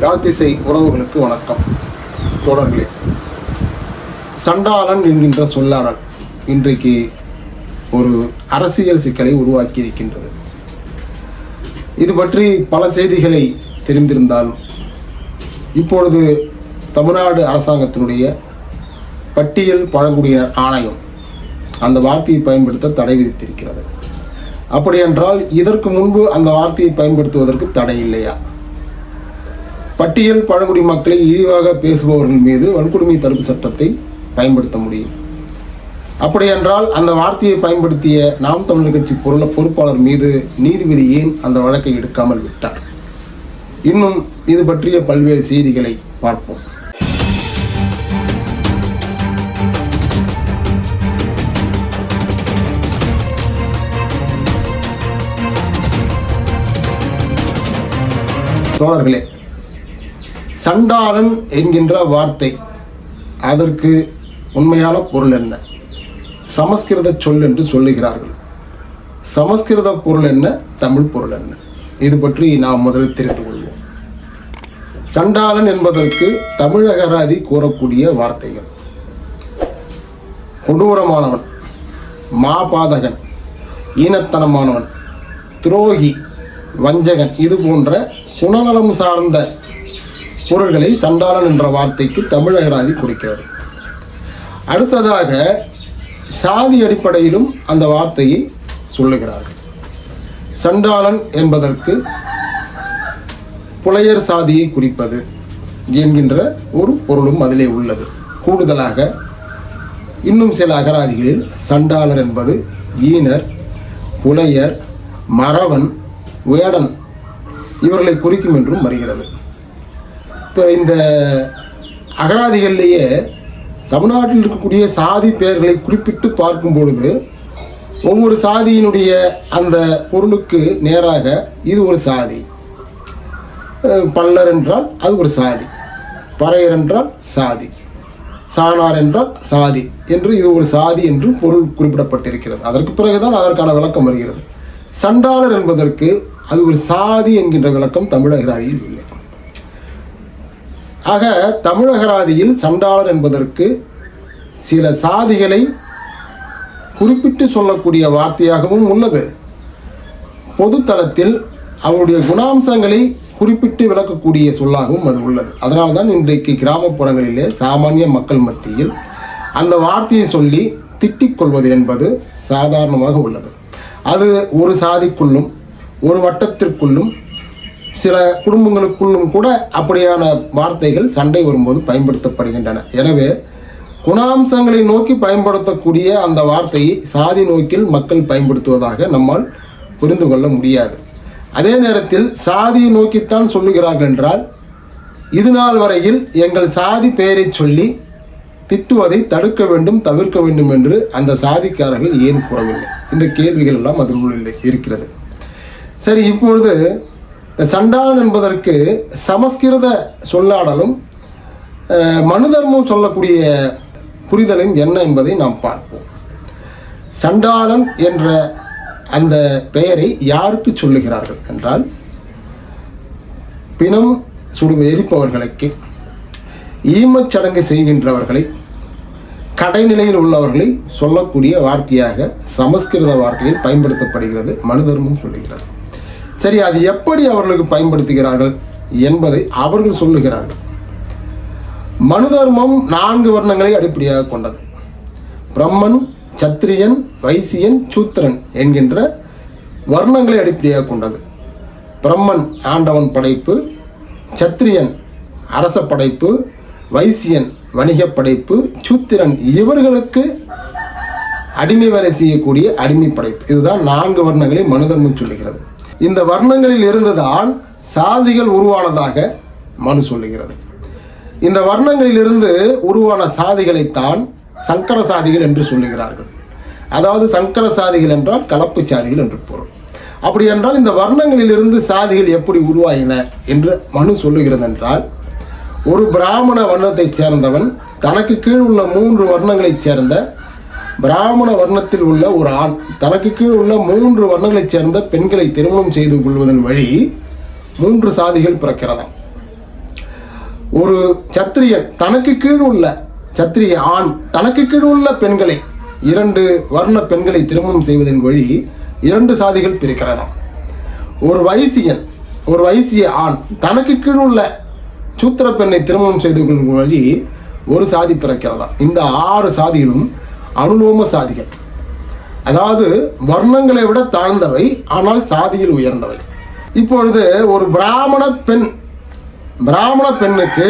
யாத்திசை உறவுகளுக்கு வணக்கம். தொடர்களே. சண்டாளன் என்கின்ற சொல்லாடல் இன்றைக்கு ஒரு அரசியல் சிக்கலை உருவாக்கி இருக்கின்றது இது பற்றி பல செய்திகளை தெரிந்திருந்தாலும் இப்பொழுது தமிழ்நாடு அரசாங்கத்தினுடைய பட்டியல் பழங்குடியினர் ஆணையம் அந்த வார்த்தையை பயன்படுத்த தடை விதித்திருக்கிறது. அப்படியென்றால் இதற்கு முன்பு அந்த வார்த்தையை பயன்படுத்துவதற்கு தடை இல்லையா? பட்டியல் பழங்குடி மக்களை இழிவாக பேசுபவர்கள் மீது வன்கொடுமை தடுப்பு சட்டத்தை பயன்படுத்த முடியும். அப்படியென்றால் அந்த வார்த்தையை பயன்படுத்திய நாம் தமிழர் கட்சி பொருள பொறுப்பாளர் மீது நீதிபதி ஏன் அந்த வழக்கை எடுக்காமல் விட்டார்? இன்னும் இது பற்றிய பல்வேறு செய்திகளை பார்ப்போம். தோழர்களே சண்டாளன் என்கின்ற வார்த்தை. அதற்கு உண்மையான பொருள் என்ன? சமஸ்கிருத சொல் என்று சொல்லுகிறார்கள். சமஸ்கிருத பொருள் என்ன? தமிழ் பொருள் என்ன? இது பற்றி நாம் முதலில் தெரிந்து கொள்வோம். சண்டாளன் என்பதற்கு தமிழகராதி கூறக்கூடிய வார்த்தைகள். கொடூரமானவன் மாபாதகன் ஈனத்தனமானவன் துரோகி வஞ்சகன் இது போன்ற சுனநலம் சார்ந்த பொருள்களை சண்டாளன் என்ற வார்த்தைக்கு தமிழ் அகராதி கொடுக்கிறது அடுத்ததாக சாதி அடிப்படையிலும் அந்த வார்த்தையை சொல்லுகிறார்கள். சண்டாளன் என்பதற்கு புலையர் சாதியை குறிப்பது என்கின்ற ஒரு பொருளும் அதிலே உள்ளது. கூடுதலாக இன்னும் சில அகராதிகளில் சண்டாளர் என்பது ஈனர் புலையர் மறவன் வேடன் இவர்களை குறிக்கும் என்றும் வருகிறது. இப்போ இந்த அகராதிகள்லேயே தமிழ்நாட்டில் இருக்கக்கூடிய சாதி பெயர்களை குறிப்பிட்டு பார்க்கும் பொழுது ஒவ்வொரு சாதியினுடைய அந்த பொருளுக்கு நேராக இது ஒரு சாதி. பல்லர் என்றால் அது ஒரு சாதி. பறையர் என்றால் சாதி. சாணார் என்றால் சாதி என்று இது ஒரு சாதி என்று பொருள் குறிப்பிடப்பட்டிருக்கிறது. அதற்கு பிறகுதான் அதற்கான விளக்கம் வருகிறது. சண்டாளர் என்பதற்கு அது ஒரு சாதி என்கின்ற விளக்கம் தமிழகராதியில் இல்லை. ஆக தமிழகராதியில் சண்டாளர் என்பதற்கு சில சாதிகளை குறிப்பிட்டு சொல்லக்கூடிய வார்த்தையாகவும் உள்ளது. பொதுத்தளத்தில் அவருடைய குணாம்சங்களை குறிப்பிட்டு விளக்கக்கூடிய சொல்லாகவும் அது உள்ளது. அதனால்தான் இன்றைக்கு கிராமப்புறங்களிலே சாமானிய மக்கள் மத்தியில் அந்த வார்த்தையை சொல்லி திட்டிக் கொள்வது என்பது சாதாரணமாக உள்ளது. அது ஒரு சாதிக்குள்ளும் ஒரு வட்டத்திற்குள்ளும் சில குடும்பங்களுக்குள்ளும் கூட அப்படியான வார்த்தைகள் சண்டை வரும்போது பயன்படுத்தப்படுகின்றன. எனவே குணாம்சங்களை நோக்கி பயன்படுத்தக்கூடிய அந்த வார்த்தையை சாதி நோக்கில் மக்கள் பயன்படுத்துவதாக நம்மால் புரிந்து கொள்ள முடியாது. அதே நேரத்தில் சாதியை நோக்கித்தான் சொல்லுகிறார்கள் என்றால் இது நாள் வரையில் எங்கள் சாதி பெயரை சொல்லி திட்டுவதை தடுக்க வேண்டும் தவிர்க்க வேண்டும் என்று அந்த சாதிக்காரர்கள் ஏன் கூறவில்லை? இந்த கேள்விகள் எல்லாம் அதில் இருக்கிறது. சரி இப்பொழுது இந்த சண்டாளன் என்பதற்கு சமஸ்கிருத சொல்லாடலும் மனு தர்மம் சொல்லக்கூடிய புரிதலும் என்ன என்பதை நாம் பார்ப்போம். சண்டாளன் என்ற அந்த பெயரை யாருக்கு சொல்லுகிறார்கள் என்றால் பிணம் சுடும் எரிப்பவர்களுக்கு ஈமச் சடங்கு செய்கின்றவர்களை கடைநிலையில் உள்ளவர்களை சொல்லக்கூடிய வார்த்தையாக சமஸ்கிருத வார்த்தையில் பயன்படுத்தப்படுகிறது மனு தர்மம் சொல்லுகிறது. சரி அது எப்படி அவர்களுக்கு பயன்படுத்துகிறார்கள் என்பதை அவர்கள் சொல்லுகிறார்கள். மனு தர்மம் நான்கு வர்ணங்களை அடிப்படையாக கொண்டது. பிரம்மன் சத்திரியன் வைசியன் சூத்திரன் என்கின்ற வர்ணங்களை அடிப்படையாக கொண்டது. பிரம்மன் ஆண்டவன் படைப்பு சத்திரியன் அரச படைப்பு வைசியன் வணிக படைப்பு சூத்திரன் இவர்களுக்கு அடிமை வேலை செய்யக்கூடிய அடிமை படைப்பு. இதுதான் நான்கு வர்ணங்களை மனுதர்மம் சொல்லுகிறது. இந்த வர்ணங்களில் இருந்துதான் சாதிகள் உருவானதாக மனு சொல்லுகிறது. இந்த வர்ணங்களிலிருந்து உருவான சாதிகளைத்தான் சங்கர சாதிகள் என்று சொல்லுகிறார்கள். அதாவது சங்கர சாதிகள் என்றால் கலப்பு சாதிகள் என்று பொருள். அப்படி என்றால் இந்த வர்ணங்களிலிருந்து சாதிகள் எப்படி உருவாயின என்று மனு சொல்லுகிறது என்றால் ஒரு பிராமண வர்ணத்தைச் சேர்ந்தவன் தனக்கு கீழ் உள்ள மூன்று வர்ணங்களைச் சேர்ந்த பிராமண வர்ணத்தில் உள்ள ஒரு ஆண் தனக்கு கீழ் உள்ள மூன்று வர்ணங்களைச் சேர்ந்த பெண்களை திருமணம் செய்து கொள்வதன் வழி மூன்று சாதிகள் பிறக்கிறதாம் ஒரு சத்திரியன் தனக்கு கீழ் உள்ள சத்திரிய ஆண் தனக்கு கீழ் உள்ள பெண்களை இரண்டு வர்ண பெண்களை திருமணம் செய்வதன் வழி இரண்டு சாதிகள் பிரிக்கிறதாம் ஒரு வைசியன் ஒரு வைசிய ஆண் தனக்கு கீழ் உள்ள சூத்திர பெண்ணை திருமணம் செய்து கொள்ளும் வழி ஒரு சாதி பிறக்கிறதாம் இந்த ஆறு சாதிகளும் அனுபவம சாதிகள். அதாவது வர்ணங்களை விட தாழ்ந்தவை ஆனால் சாதியில் உயர்ந்தவை. இப்பொழுது ஒரு பிராமண பெண் பிராமண பெண்ணுக்கு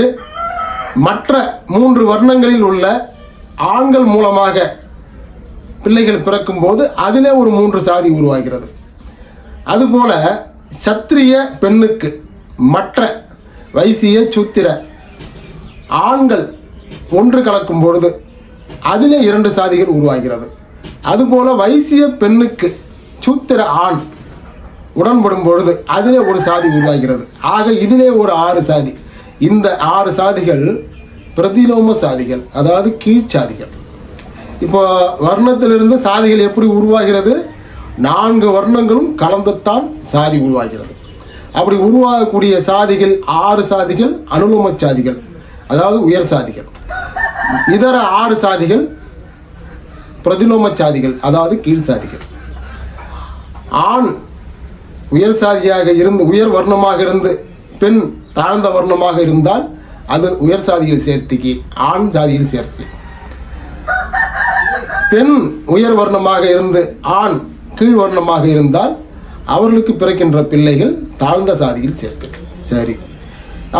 மற்ற மூன்று வர்ணங்களில் உள்ள ஆண்கள் மூலமாக பிள்ளைகள் பிறக்கும்போது அதிலே ஒரு மூன்று சாதி உருவாகிறது. அதுபோல சத்திரிய பெண்ணுக்கு மற்ற வைசிய சூத்திர ஆண்கள் ஒன்று கலக்கும் பொழுது அதிலே இரண்டு சாதிகள் உருவாகிறது. அதுபோல வைசிய பெண்ணுக்கு சூத்திர ஆண் உடன்படும் பொழுது அதிலே ஒரு சாதி உருவாகிறது. ஆக இதிலே ஒரு ஆறு சாதி. இந்த ஆறு சாதிகள் பிரதிலோம சாதிகள் அதாவது கீழ்ச்சாதிகள் இப்போ வர்ணத்திலிருந்து சாதிகள் எப்படி உருவாகிறது? நான்கு வர்ணங்களும் கலந்துத்தான் சாதி உருவாகிறது. அப்படி உருவாகக்கூடிய சாதிகள் ஆறு சாதிகள் அனுலோம சாதிகள் அதாவது உயர் சாதிகள். இதர ஆறு சாதிகள் பிரதிலோம சாதிகள் அதாவது கீழ் சாதிகள். ஆண் உயர் சாதியாக இருந்து உயர் வர்ணமாக இருந்து பெண் தாழ்ந்த வர்ணமாக இருந்தால் அது உயர் சாதியில் சேர்த்திக்கு ஆண் சாதியில் சேர்த்தி. பெண் உயர் வர்ணமாக இருந்து ஆண் கீழ் வர்ணமாக இருந்தால் அவர்களுக்கு பிறக்கின்ற பிள்ளைகள் தாழ்ந்த சாதியில் சேர்க்க சரி.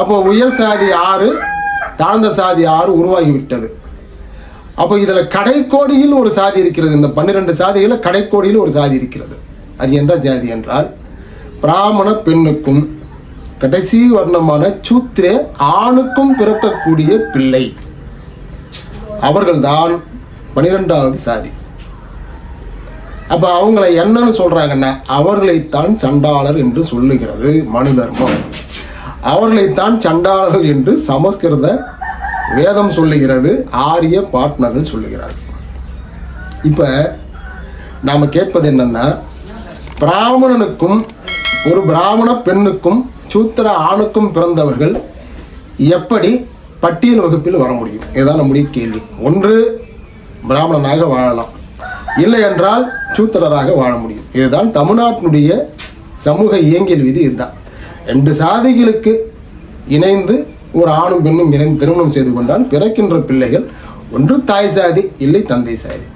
அப்போ உயர் சாதி ஆறு தாழ்ந்த சாதி ஆறு உருவாகிவிட்டது. அப்போ இதில் கடைக்கோடியில் ஒரு சாதி இருக்கிறது. இந்த பன்னிரெண்டு சாதிகளில் கடைக்கோடியில் ஒரு சாதி இருக்கிறது. அது எந்த சாதி என்றால் பிராமண பெண்ணுக்கும் கடைசி வர்ணமான சூத்திரே ஆணுக்கும் பிறக்கக்கூடிய பிள்ளை. அவர்கள்தான் பனிரெண்டாவது சாதி. அப்போ அவங்களை என்னன்னு சொல்கிறாங்கன்னா அவர்களைத்தான் சண்டாளர் என்று சொல்லுகிறது மனு தர்மம் அவர்களைத்தான் சண்டாளர்கள் என்று சமஸ்கிருத வேதம் சொல்லுகிறது ஆரிய பாட்னர்கள் சொல்லுகிறார்கள். இப்போ நாம் கேட்பது என்னென்னா பிராமணனுக்கும் ஒரு பிராமண பெண்ணுக்கும் சூத்திர ஆணுக்கும் பிறந்தவர்கள் எப்படி பட்டியல் வகுப்பில் வர முடியும்? இதுதான் நம்முடைய கேள்வி. ஒன்று பிராமணனாக வாழலாம். இல்லை என்றால் சூத்திரராக வாழ முடியும். இதுதான் தமிழ்நாட்டினுடைய சமூக இயங்கியல் விதி இதுதான். ரெண்டு சாதிகளுக்கு இணைந்து ஒரு ஆணும் பெண்ணும் இணைந்து திருமணம் செய்து கொண்டால் பிறக்கின்ற பிள்ளைகள் ஒன்று தாய் சாதி இல்லை தந்தை சாதி.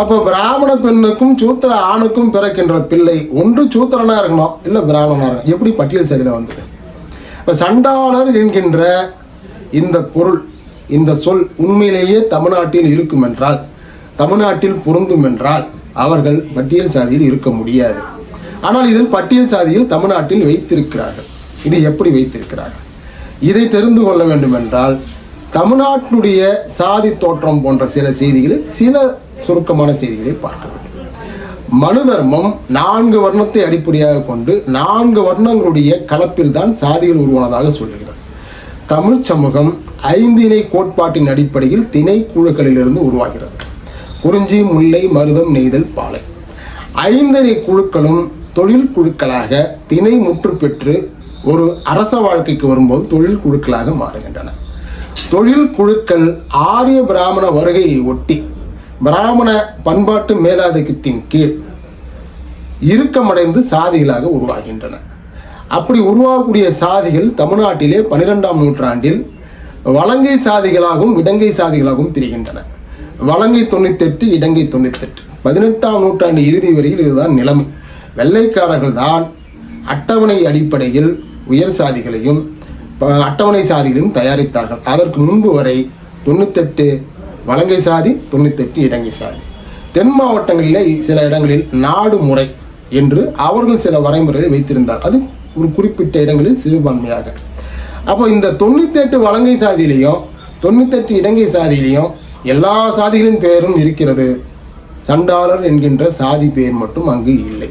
அப்போ பிராமண பெண்ணுக்கும் சூத்திர ஆணுக்கும் பிறக்கின்ற பிள்ளை ஒன்று சூத்திரனா இருக்கணும் இல்லை பிராமணனாக இருக்கணும்? எப்படி பட்டியல் சாதியில் வந்தது? இப்போ சண்டாளர் என்கின்ற இந்த பொருள் இந்த சொல் உண்மையிலேயே தமிழ்நாட்டில் இருக்கும் என்றால் தமிழ்நாட்டில் பொருந்தும் என்றால் அவர்கள் பட்டியல் சாதியில் இருக்க முடியாது. ஆனால் இதில் பட்டியல் சாதியில் தமிழ்நாட்டில் வைத்திருக்கிறார்கள். இதை எப்படி வைத்திருக்கிறார்கள்? இதை தெரிந்து கொள்ள வேண்டும் என்றால் தமிழ்நாட்டினுடைய சாதி தோற்றம் போன்ற சில செய்திகளை சில சுருக்கமான செய்திகளை பார்க்க வேண்டும். மனு தர்மம் நான்கு வர்ணத்தை அடிப்படையாக கொண்டு நான்கு வர்ணங்களுடைய கலப்பில் தான் சாதிகள் உருவானதாக சொல்லுகிறது. தமிழ் சமூகம் ஐந்திணை கோட்பாட்டின் அடிப்படையில் திணை குழுக்களிலிருந்து உருவாகிறது. குறிஞ்சி முல்லை மருதம் நெய்தல் பாலை. ஐந்தணை குழுக்களும் தொழில் குழுக்களாக திணை முற்று பெற்று ஒரு அரச வாழ்க்கைக்கு வரும்போது தொழில் குழுக்களாக மாறுகின்றன. தொழில் குழுக்கள் ஆரிய பிராமண வருகையை ஒட்டி பிராமண பண்பாட்டு மேலாதிக்கத்தின் கீழ் இறுக்கமடைந்து சாதிகளாக உருவாகின்றன. அப்படி உருவாகக்கூடிய சாதிகள் தமிழ்நாட்டிலே பனிரெண்டாம் நூற்றாண்டில் வலங்கை சாதிகளாகவும் இடங்கை சாதிகளாகவும் பிரிகின்றன வலங்கை தொண்ணூத்தெட்டு இடங்கை தொண்ணூத்தெட்டு. பதினெட்டாம் நூற்றாண்டு இறுதி வரையில் இதுதான் நிலைமை. வெள்ளைக்காரர்கள் தான் அட்டவணை அடிப்படையில் உயர் சாதிகளையும் அட்டவணை சாதிகளையும் தயாரித்தார்கள். அதற்கு முன்பு வரை தொண்ணூத்தெட்டு வலங்கை சாதி தொண்ணூத்தெட்டு இடங்கை சாதி. தென் மாவட்டங்களிலே சில இடங்களில் நாடு முறை என்று அவர்கள் சில வரைமுறைகளை வைத்திருந்தார். அது ஒரு குறிப்பிட்ட இடங்களில் சிறுபான்மையாக. அப்போ இந்த தொண்ணூத்தெட்டு வலங்கை சாதியிலையும் தொண்ணூத்தெட்டு இடங்கை சாதியிலையும் எல்லா சாதிகளின் பெயரும் இருக்கிறது. சண்டாளர் என்கின்ற சாதி பெயர் மட்டும் அங்கு இல்லை.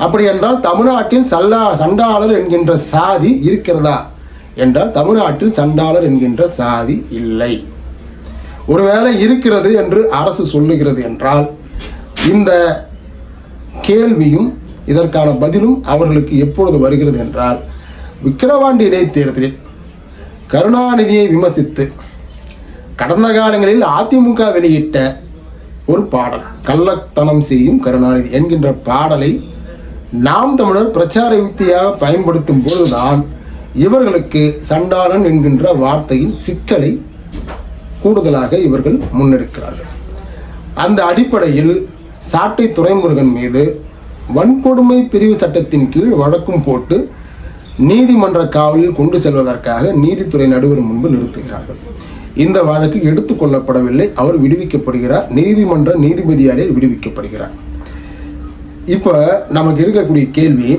அப்படி என்றால் தமிழ்நாட்டில் சல்லா சண்டாளர் என்கின்ற சாதி இருக்கிறதா? என்றால் தமிழ்நாட்டில் சண்டாளர் என்கின்ற சாதி இல்லை. ஒருவேளை இருக்கிறது என்று அரசு சொல்லுகிறது என்றால் இந்த கேள்வியும் இதற்கான பதிலும் அவர்களுக்கு எப்பொழுது வருகிறது என்றால் விக்கிரவாண்டி இடைத்தேர்தலில் கருணாநிதியை விமர்சித்து கடந்த காலங்களில் அதிமுக வெளியிட்ட ஒரு பாடல் கள்ளத்தனம் செய்யும் கருணாநிதி என்கின்ற பாடலை நாம் தமிழர் பிரச்சார யுக்தியாக பயன்படுத்தும் பொழுதுதான் இவர்களுக்கு சண்டாளன் என்கின்ற வார்த்தையின் சிக்கலை கூடுதலாக இவர்கள் முன்னெடுக்கிறார்கள். அந்த அடிப்படையில் சாட்டை துரைமுருகன் மீது வன்கொடுமை பிரிவு சட்டத்தின் கீழ் வழக்கும் போட்டு நீதிமன்ற காவலில் கொண்டு செல்வதற்காக நீதித்துறை நடுவர் முன்பு நிறுத்துகிறார்கள். இந்த வழக்கு எடுத்துக்கொள்ளப்படவில்லை அவர் விடுவிக்கப்படுகிறார். நீதிமன்ற நீதிபதியாரே விடுவிக்கப்படுகிறார். இப்போ நமக்கு இருக்கக்கூடிய கேள்வி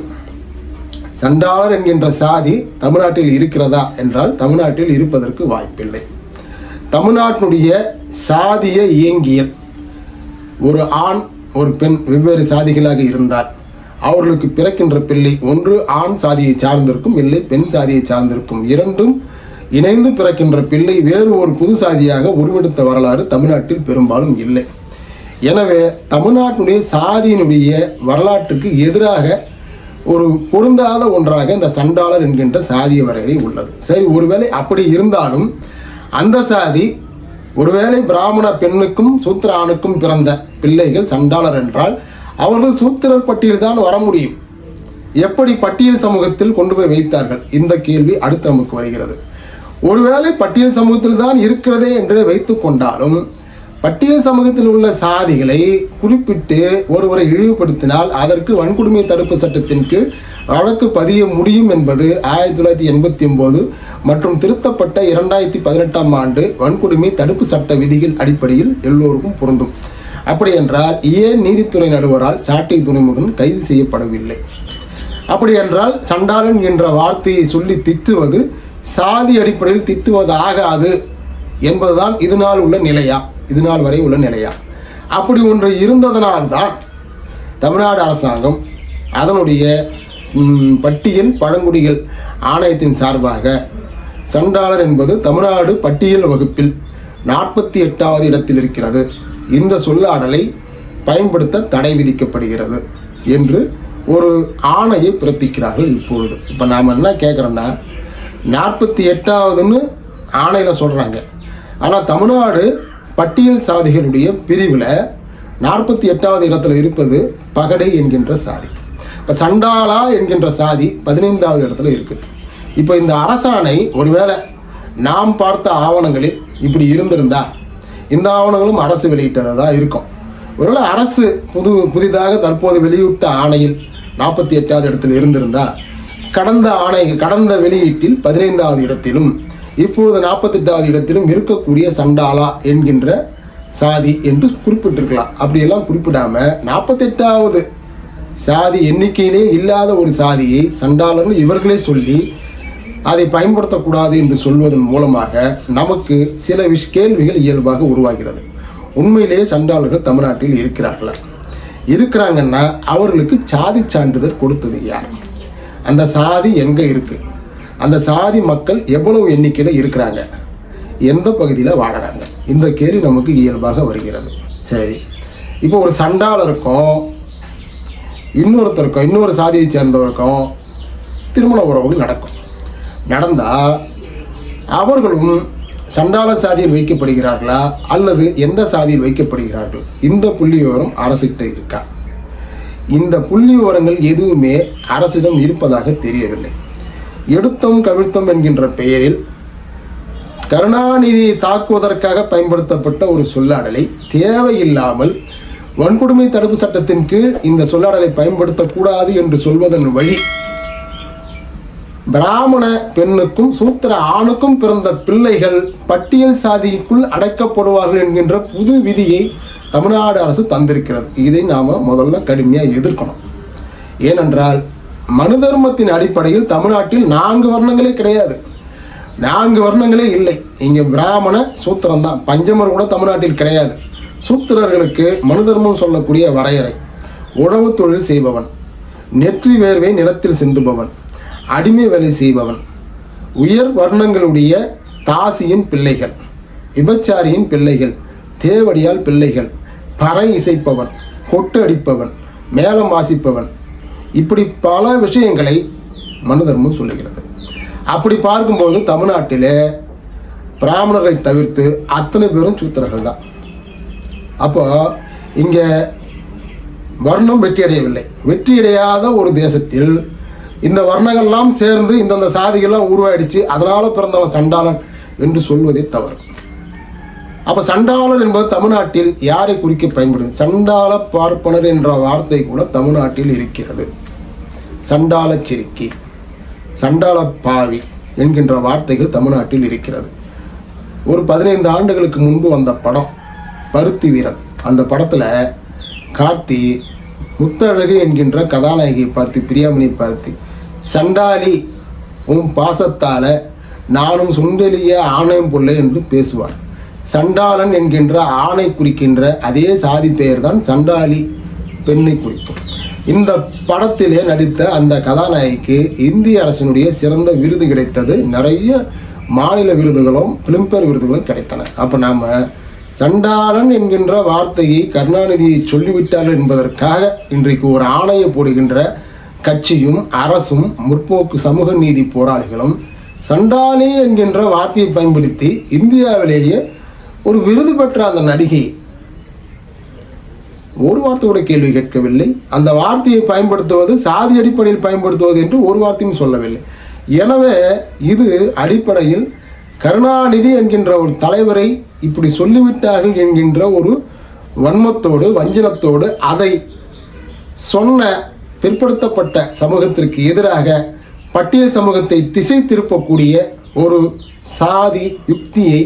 சண்டாளர் என்கின்ற சாதி தமிழ்நாட்டில் இருக்கிறதா என்றால் தமிழ்நாட்டில் இருப்பதற்கு வாய்ப்பில்லை. தமிழ்நாட்டினுடைய சாதிய இயங்கியல் ஒரு ஆண் ஒரு பெண் வெவ்வேறு சாதிகளாக இருந்தால் அவர்களுக்கு பிறக்கின்ற பிள்ளை ஒன்று ஆண் சாதியை சார்ந்திருக்கும் இல்லை பெண் சாதியை சார்ந்திருக்கும். இரண்டும் இணைந்து பிறக்கின்ற பிள்ளை வேறு ஒரு புது சாதியாக உருவெடுத்த வரலாறு தமிழ்நாட்டில் பெரும்பாலும் இல்லை. எனவே தமிழ்நாட்டினுடைய சாதியினுடைய வரலாற்றுக்கு எதிராக ஒரு பொருந்தாத ஒன்றாக இந்த சண்டாளர் என்கின்ற சாதிய வரையறை உள்ளது. சரி ஒருவேளை அப்படி இருந்தாலும் அந்த சாதி ஒருவேளை பிராமண பெண்ணுக்கும் சூத்திர ஆணுக்கும் பிறந்த பிள்ளைகள் சண்டாளர் என்றால் அவர்கள் சூத்திரர் பட்டியல் தான் வர முடியும். எப்படி பட்டியல் சமூகத்தில் கொண்டு போய் வைத்தார்கள்? இந்த கேள்வி அடுத்து நமக்கு வருகிறது. ஒருவேளை பட்டியல் சமூகத்தில் தான் இருக்கிறதே என்று வைத்துக்கொண்டாலும் கொண்டாலும் பட்டியல் சமூகத்தில் உள்ள சாதிகளை குறிப்பிட்டு ஒருவரை இழிவுபடுத்தினால் அதற்கு வன்கொடுமை தடுப்பு சட்டத்தின் கீழ் வழக்கு பதிய முடியும் என்பது ஆயிரத்தி தொள்ளாயிரத்தி எண்பத்தி ஒன்பது மற்றும் திருத்தப்பட்ட இரண்டாயிரத்தி பதினெட்டாம் ஆண்டு வன்கொடுமை தடுப்பு சட்ட விதிகள் அடிப்படையில் எல்லோருக்கும் பொருந்தும். அப்படி என்றால் ஏன் நீதித்துறை நடுவரால் சாட்டை துறைமுகன் கைது செய்யப்படவில்லை? அப்படி என்றால் சண்டாளன் என்ற வார்த்தையை சொல்லி திட்டுவது சாதி அடிப்படையில் திட்டுவது ஆகாது என்பதுதான் இது நாள் உள்ள நிலையா? இது நாள் வரை உள்ள நிலையா? அப்படி ஒன்று இருந்ததனால்தான் தமிழ்நாடு அரசாங்கம் அதனுடைய பட்டியல் பழங்குடிகள் ஆணையத்தின் சார்பாக சண்டாளர் என்பது தமிழ்நாடு பட்டியல் வகுப்பில் நாற்பத்தி எட்டாவது இடத்தில் இருக்கிறது. இந்த சொல்லாடலை பயன்படுத்த தடை விதிக்கப்படுகிறது என்று ஒரு ஆணையை பிறப்பிக்கிறார்கள் இப்பொழுது. இப்போ நாம் என்ன கேட்குறோன்னா நாற்பத்தி எட்டாவதுன்னு ஆணையில் சொல்கிறாங்க ஆனால் தமிழ்நாடு பட்டியல் சாதிகளுடைய பிரிவில் நாற்பத்தி எட்டாவது இடத்துல இருப்பது பகடை என்கின்ற சாதி. இப்போ சண்டாலா என்கின்ற சாதி பதினைந்தாவது இடத்துல இருக்குது இப்போ இந்த அரசாணை ஒருவேளை நாம் பார்த்த ஆவணங்களில் இப்படி இருந்திருந்தா இந்த ஆவணங்களும் அரசு வெளியிட்டதாக தான் இருக்கும். ஒருவேளை அரசு புது புதிதாக தற்போது வெளியிட்ட ஆணையில் நாற்பத்தி எட்டாவது இடத்தில் இருந்திருந்தா கடந்த ஆணை கடந்த வெளியீட்டில் பதினைந்தாவது இடத்திலும் இப்பொழுது நாற்பத்தெட்டாவது இடத்திலும் இருக்கக்கூடிய சண்டாலா என்கின்ற சாதி என்று குறிப்பிட்டிருக்கலாம். அப்படியெல்லாம் குறிப்பிடாம நாற்பத்தெட்டாவது சாதி எண்ணிக்கையிலே இல்லாத ஒரு சாதியை சண்டாளர்னு இவர்களே சொல்லி அதை பயன்படுத்தக்கூடாது என்று சொல்வதன் மூலமாக நமக்கு சில விஷ் கேள்விகள் இயல்பாக உருவாகிறது. உண்மையிலேயே சண்டாளர்கள் தமிழ்நாட்டில் இருக்கிறார்களா. இருக்கிறாங்கன்னா அவர்களுக்கு சாதி சான்றிதழ் கொடுத்தது யார்? அந்த சாதி எங்கே இருக்குது அந்த சாதி மக்கள் எவ்வளவு எண்ணிக்கையில் இருக்கிறாங்க? எந்த பகுதியில் வாழறாங்க? இந்த கேள்வி நமக்கு இயல்பாக வருகிறது. சரி. இப்போ ஒரு சண்டாளருக்கும் இன்னொருத்தருக்கும் இன்னொரு சாதியை சேர்ந்தவருக்கும் திருமண உறவுகள் நடக்கும். நடந்தால் அவர்களும் சண்டாள சாதியில் வைக்கப்படுகிறார்களா? அல்லது எந்த சாதியில் வைக்கப்படுகிறார்கள்? இந்த புள்ளி விவரம் அரசுகிட்ட இருக்கா? இந்த புள்ளி விவரங்கள் எதுவுமே அரசிடம் இருப்பதாக தெரியவில்லை. எடுத்தோம் கவிழ்த்தோம் என்கின்ற பெயரில் கருணாநிதியை தாக்குவதற்காக பயன்படுத்தப்பட்ட ஒரு சொல்லாடலை தேவையில்லாமல் வன்கொடுமை தடுப்பு சட்டத்தின் கீழ் இந்த சொல்லாடலை பயன்படுத்தக்கூடாது என்று சொல்வதன் வழி பிராமண பெண்ணுக்கும் சூத்திர ஆணுக்கும் பிறந்த பிள்ளைகள் பட்டியல் சாதிக்குள் அடைக்கப்படுவார்கள் என்கின்ற புது விதியை தமிழ்நாடு அரசு தந்திருக்கிறது. இதை நாம் முதல்ல கடுமையாக எதிர்க்கணும். ஏனென்றால் மனு தர்மத்தின் அடிப்படையில் தமிழ்நாட்டில் நான்கு வர்ணங்களே கிடையாது. நான்கு வர்ணங்களே இல்லை. இங்கே பிராமண சூத்திரம் தான் பஞ்சமர் கூட தமிழ்நாட்டில் கிடையாது. சூத்திரர்களுக்கு மனு தர்மம் சொல்லக்கூடிய வரையறை. உழவு தொழில் செய்பவன். நெற்றி வேர்வை நிலத்தில் சிந்துபவன். அடிமை வேலை செய்பவன். உயர் வர்ணங்களுடைய தாசியின் பிள்ளைகள். விபச்சாரியின் பிள்ளைகள். தேவடியால் பிள்ளைகள். பறை இசைப்பவன். கொட்டு அடிப்பவன். மேளம் வாசிப்பவன். இப்படி பல விஷயங்களை மனு தர்மம் சொல்லுகிறது. அப்படி பார்க்கும்போது தமிழ்நாட்டிலே பிராமணரை தவிர்த்து அத்தனை பேரும் சூத்திரர்கள் தான். அப்போ இங்கே வர்ணம் வெற்றியடையவில்லை. வெற்றியடையாத ஒரு தேசத்தில் இந்த வர்ணங்கள்லாம் சேர்ந்து இந்தந்த சாதிகள்லாம் உருவாயிடுச்சு அதனால் பிறந்தவன் சண்டாளன் என்று சொல்வதே தவறு. அப்போ சண்டாளர் என்பது தமிழ்நாட்டில் யாரை குறிக்க பயன்படுது? சண்டாள பார்ப்பனர் என்ற வார்த்தை கூட தமிழ்நாட்டில் இருக்கிறது. சண்டாள சிறுக்கி சண்டாள பாவி என்கின்ற வார்த்தைகள் தமிழ்நாட்டில் இருக்கிறது. ஒரு பதினைந்து ஆண்டுகளுக்கு முன்பு வந்த படம் பருத்தி வீரன். அந்த படத்தில் கார்த்தி முத்தழகு என்கின்ற கதாநாயகியை பார்த்து பிரியாமணி பார்த்து சண்டாளி உன் பாசத்தால் நானும் சுண்டலிய ஆணையம் பிள்ளை என்று பேசுவார். சண்டாளன் என்கின்ற ஆணை குறிக்கின்ற அதே சாதி பெயர் தான் சண்டாளி பெண்ணை குறிக்கும். இந்த படத்திலே நடித்த அந்த கதாநாயகிக்கு இந்திய அரசினுடைய சிறந்த விருது கிடைத்தது. நிறைய மாநில விருதுகளும் பிலிம்பேர் விருதுகளும் கிடைத்தன. அப்போ நாம் சண்டாளன் என்கின்ற வார்த்தையை கருணாநிதி சொல்லிவிட்டார்கள் என்பதற்காக இன்றைக்கு ஒரு ஆணையை போடுகின்ற கட்சியும் அரசும் முற்போக்கு சமூக நீதி போராளிகளும் சண்டாளி என்கின்ற வார்த்தையை பயன்படுத்தி இந்தியாவிலேயே ஒரு விருது பெற்ற அந்த நடிகை ஒரு வார்த்தையோட கேள்வி கேட்கவில்லை. அந்த வார்த்தையை பயன்படுத்துவது சாதி அடிப்படையில் பயன்படுத்துவது என்று ஒரு வார்த்தையும் சொல்லவில்லை. எனவே இது அடிப்படையில் கருணாநிதி என்கின்ற ஒரு தலைவரை இப்படி சொல்லிவிட்டார்கள் என்கின்ற ஒரு வன்மத்தோடு வஞ்சனத்தோடு அதை சொன்ன பிற்படுத்தப்பட்ட சமூகத்திற்கு எதிராக பட்டியல் சமூகத்தை திசை திருப்பக்கூடிய ஒரு சாதி யுக்தியை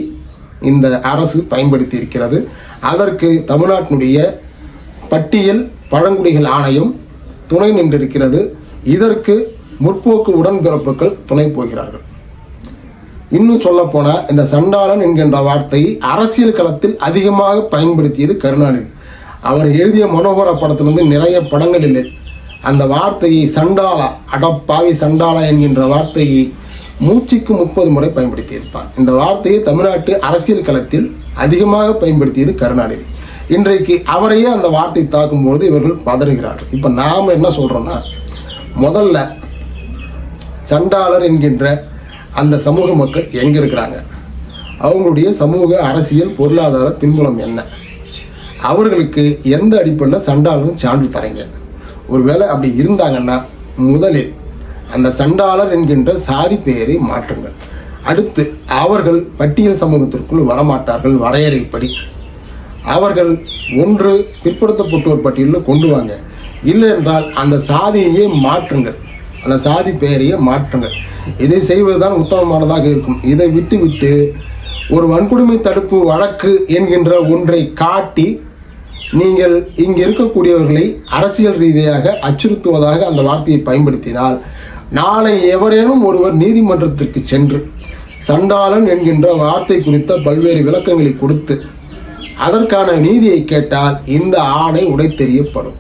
இந்த அரசு பயன்படுத்தி இருக்கிறது அதற்கு தமிழ்நாட்டினுடைய பட்டியல் பழங்குடிகள் ஆணையம் துணை நின்றிருக்கிறது. இதற்கு முற்போக்கு உடன்பிறப்புகள் துணை போகிறார்கள். இன்னும் சொல்ல போனால் இந்த சண்டாளன் என்கின்ற வார்த்தையை அரசியல் களத்தில் அதிகமாக பயன்படுத்தியது கருணாநிதி. அவர் எழுதிய மனோகர படத்திலிருந்து நிறைய படங்கள் இல்லை. அந்த வார்த்தையை சண்டாளா அடப்பாவி சண்டாளா என்கின்ற வார்த்தையை மூச்சுக்கு முப்பது முறை பயன்படுத்தியிருப்பார் இந்த வார்த்தையை தமிழ்நாட்டு அரசியல் களத்தில் அதிகமாக பயன்படுத்தியது கருணாநிதி. இன்றைக்கு அவரையே அந்த வார்த்தை தாக்கும்போது இவர்கள் பதறுகிறார்கள். இப்போ நாம் என்ன சொல்கிறோன்னா முதல்ல சண்டாளர் என்கின்ற அந்த சமூக மக்கள் எங்கே இருக்கிறாங்க? அவங்களுடைய சமூக அரசியல் பொருளாதார பின்புலம் என்ன? அவர்களுக்கு எந்த அடிப்படையில் சண்டாளரும் சான்று தரீங்க? ஒருவேளை அப்படி இருந்தாங்கன்னா முதலில் அந்த சண்டாளர் என்கின்ற சாதி பெயரை மாற்றுங்கள். அடுத்து அவர்கள் பட்டியல் சமூகத்திற்குள் வரமாட்டார்கள் வரையறைப்படி. அவர்கள் ஒன்று பிற்படுத்தப்பட்டோர் பட்டியலில் கொண்டு வாங்க. இல்லை என்றால் அந்த சாதியையே மாற்றுங்கள். அந்த சாதி பெயரையே மாற்றுங்கள். இதை செய்வதுதான் உத்தமமானதாக இருக்கும். இதை விட்டு விட்டு ஒரு வன்கொடுமை தடுப்பு வழக்கு என்கின்ற ஒன்றை காட்டி நீங்கள் இங்கு இருக்கக்கூடியவர்களை அரசியல் ரீதியாக அச்சுறுத்துவதாக அந்த வார்த்தையை பயன்படுத்தினால் நாளை எவரேனும் ஒருவர் நீதிமன்றத்திற்கு சென்று சண்டாளன் என்கின்ற வார்த்தை குறித்த பல்வேறு விளக்கங்களை கொடுத்து அதற்கான நீதியை கேட்டால் இந்த ஆணை உடைத்தெறியப்படும்.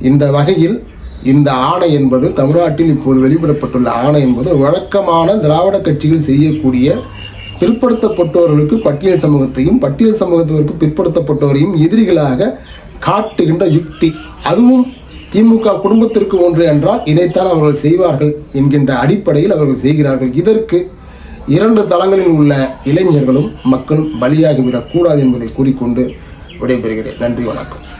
இந்த வகையில் இந்த ஆணை என்பது தமிழ்நாட்டில் இப்போது வெளியிடப்பட்டுள்ள ஆணை என்பது வழக்கமான திராவிட கட்சிகள் செய்யக்கூடிய பிற்படுத்தப்பட்டோர்களுக்கு பட்டியல் சமூகத்தையும் பட்டியல் சமூகத்திற்கு பிற்படுத்தப்பட்டவரையும் எதிரிகளாக காட்டுகின்ற யுக்தி. அதுவும் திமுக குடும்பத்திற்கு ஒன்று என்றால் இதைத்தான் அவர்கள் செய்வார்கள் என்கின்ற அடிப்படையில் அவர்கள் செய்கிறார்கள். இதற்கு இரண்டு தளங்களில் உள்ள இளைஞர்களும் மக்களும் பலியாகிவிடக்கூடாது என்பதை கூறிக்கொண்டு விடைபெறுகிறேன். நன்றி வணக்கம்.